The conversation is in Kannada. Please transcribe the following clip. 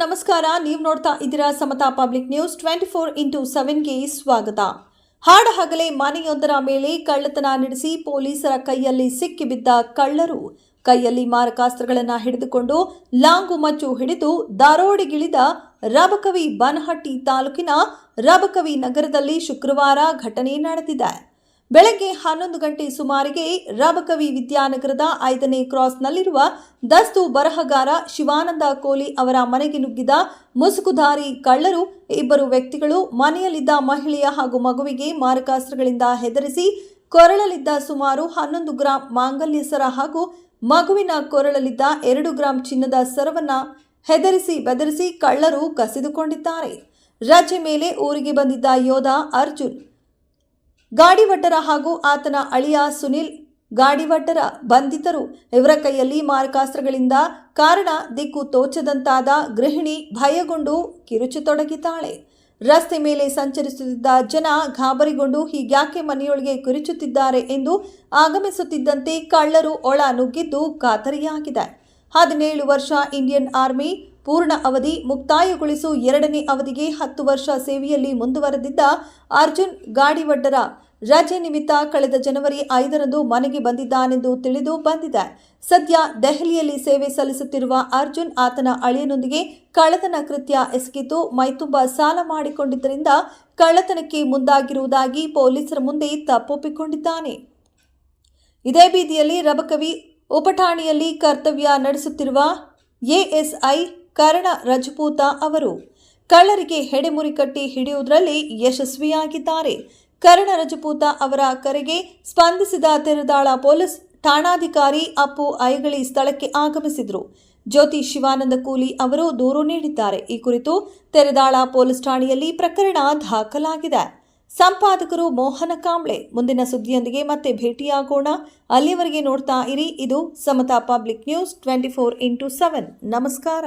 ನಮಸ್ಕಾರ. ನೀವು ನೋಡ್ತಾ ಇದ್ದೀರಾ Samata public news twenty four into ಸೆವೆನ್ಗೆ ಸ್ವಾಗತ. ಹಾಡಹಗಲೇ ಮನೆಯೊಂದರ ಮೇಲೆ ಕಳ್ಳತನ ನಡೆಸಿ ಪೊಲೀಸರ ಕೈಯಲ್ಲಿ ಸಿಕ್ಕಿಬಿದ್ದ ಕಳ್ಳರು ಕೈಯಲ್ಲಿ ಮಾರಕಾಸ್ತ್ರಗಳನ್ನು ಹಿಡಿದುಕೊಂಡು ಲಾಂಗು ಮಚ್ಚು ಹಿಡಿದು ದಾರೋಡಿಗಿಳಿದ ರಬಕವಿ ಬನಹಟ್ಟಿ ತಾಲೂಕಿನ ರಬಕವಿ ನಗರದಲ್ಲಿ ಶುಕ್ರವಾರ ಘಟನೆ ನಡೆದಿದೆ. ಬೆಳಗ್ಗೆ ಹನ್ನೊಂದು ಗಂಟೆ ಸುಮಾರಿಗೆ ರಬಕವಿ ವಿದ್ಯಾನಗರದ ಐದನೇ ಕ್ರಾಸ್ನಲ್ಲಿರುವ ದಸ್ತು ಬರಹಗಾರ ಶಿವಾನಂದ ಕೋಲಿ ಅವರ ಮನೆಗೆ ನುಗ್ಗಿದ ಮುಸುಕುಧಾರಿ ಕಳ್ಳರು ಇಬ್ಬರು ವ್ಯಕ್ತಿಗಳು ಮನೆಯಲ್ಲಿದ್ದ ಮಹಿಳೆಯ ಹಾಗೂ ಮಗುವಿಗೆ ಮಾರಕಾಸ್ತ್ರಗಳಿಂದ ಹೆದರಿಸಿ ಕೊರಳಲಿದ್ದ ಸುಮಾರು ಹನ್ನೊಂದು ಗ್ರಾಂ ಮಾಂಗಲ್ಯ ಸರ ಹಾಗೂ ಮಗುವಿನ ಕೊರಳಲಿದ್ದ ಎರಡು ಗ್ರಾಂ ಚಿನ್ನದ ಸರವನ್ನ ಹೆದರಿಸಿ ಬೆದರಿಸಿ ಕಳ್ಳರು ಕಸಿದುಕೊಂಡಿದ್ದಾರೆ. ರಜೆ ಮೇಲೆ ಊರಿಗೆ ಬಂದಿದ್ದ ಯೋಧ ಅರ್ಜುನ್ ಗಾಡಿವಟ್ಟರ ಹಾಗೂ ಆತನ ಅಳಿಯ ಸುನಿಲ್ ಗಾಡಿವಟ್ಟರ ಬಂಧಿತರು ಇವರ ಕೈಯಲ್ಲಿ ಮಾರಕಾಸ್ತ್ರಗಳಿಂದ ಕಾರಣ ದಿಕ್ಕು ತೋಚದಂತಾದ ಗೃಹಿಣಿ ಭಯಗೊಂಡು ಕಿರುಚತೊಡಗಿದ್ದಾಳೆ. ರಸ್ತೆ ಮೇಲೆ ಸಂಚರಿಸುತ್ತಿದ್ದ ಜನ ಗಾಬರಿಗೊಂಡು ಹೀಗ್ಯಾಕೆ ಮನೆಯೊಳಗೆ ಕಿರುಚುತ್ತಿದ್ದಾರೆ ಎಂದು ಆಗಮಿಸುತ್ತಿದ್ದಂತೆ ಕಳ್ಳರು ಒಳ ನುಗ್ಗಿದ್ದು ಖಾತರಿಯಾಗಿದೆ. ಹದಿನೇಳು ವರ್ಷ ಇಂಡಿಯನ್ ಆರ್ಮಿ ಪೂರ್ಣ ಅವಧಿ ಮುಕ್ತಾಯಗೊಳಿಸು ಎರಡನೇ ಅವಧಿಗೆ ಹತ್ತು ವರ್ಷ ಸೇವೆಯಲ್ಲಿ ಮುಂದುವರೆದಿದ್ದ ಅರ್ಜುನ್ ಗಾಡಿವಡ್ಡರ ರಜೆ ನಿಮಿತ್ತ ಕಳೆದ ಜನವರಿ ಐದರಂದು ಮನೆಗೆ ಬಂದಿದ್ದಾನೆಂದು ತಿಳಿದು ಬಂದಿದೆ. ಸದ್ಯ ದೆಹಲಿಯಲ್ಲಿ ಸೇವೆ ಸಲ್ಲಿಸುತ್ತಿರುವ ಅರ್ಜುನ್ ಆತನ ಅಳಿಯನೊಂದಿಗೆ ಕಳ್ಳತನ ಕೃತ್ಯ ಎಸಗಿದ್ದು ಮೈತುಂಬ ಸಾಲ ಮಾಡಿಕೊಂಡಿದ್ದರಿಂದ ಕಳ್ಳತನಕ್ಕೆ ಮುಂದಾಗಿರುವುದಾಗಿ ಪೊಲೀಸರ ಮುಂದೆ ತಪ್ಪೊಪ್ಪಿಕೊಂಡಿದ್ದಾನೆ. ಇದೇ ಬೀದಿಯಲ್ಲಿ ರಬಕವಿ ಉಪಠಾಣೆಯಲ್ಲಿ ಕರ್ತವ್ಯ ನಡೆಸುತ್ತಿರುವ ಎಎಸ್ಐ ಕರ್ಣ ರಜಪೂತ ಅವರು. ಕಳ್ಳರಿಗೆ ಹೆಡೆಮುರಿ ಕಟ್ಟಿ ಹಿಡಿಯುವುದರಲ್ಲಿ ಯಶಸ್ವಿಯಾಗಿದ್ದಾರೆ. ಕರ್ಣ ರಜಪೂತ ಅವರ ಕರೆಗೆ ಸ್ಪಂದಿಸಿದ ತೆರದಾಳ ಪೊಲೀಸ್ ಠಾಣಾಧಿಕಾರಿ ಅಪ್ಪು ಐಗಳಿ ಸ್ಥಳಕ್ಕೆ ಆಗಮಿಸಿದರು. ಜ್ಯೋತಿ ಶಿವಾನಂದ ಕೂಲಿ ಅವರು ದೂರು ನೀಡಿದ್ದಾರೆ. ಈ ಕುರಿತು ತೆರೆದಾಳ ಪೊಲೀಸ್ ಠಾಣೆಯಲ್ಲಿ ಪ್ರಕರಣ ದಾಖಲಾಗಿದೆ. ಸಂಪಾದಕರು ಮೋಹನ ಕಾಂಬ್ಳೆ. ಮುಂದಿನ ಸುದ್ದಿಯೊಂದಿಗೆ ಮತ್ತೆ ಭೇಟಿಯಾಗೋಣ. ಅಲ್ಲಿಯವರೆಗೆ ನೋಡ್ತಾ ಇರಿ. ಇದು Samata public news twenty four into seven. ನಮಸ್ಕಾರ.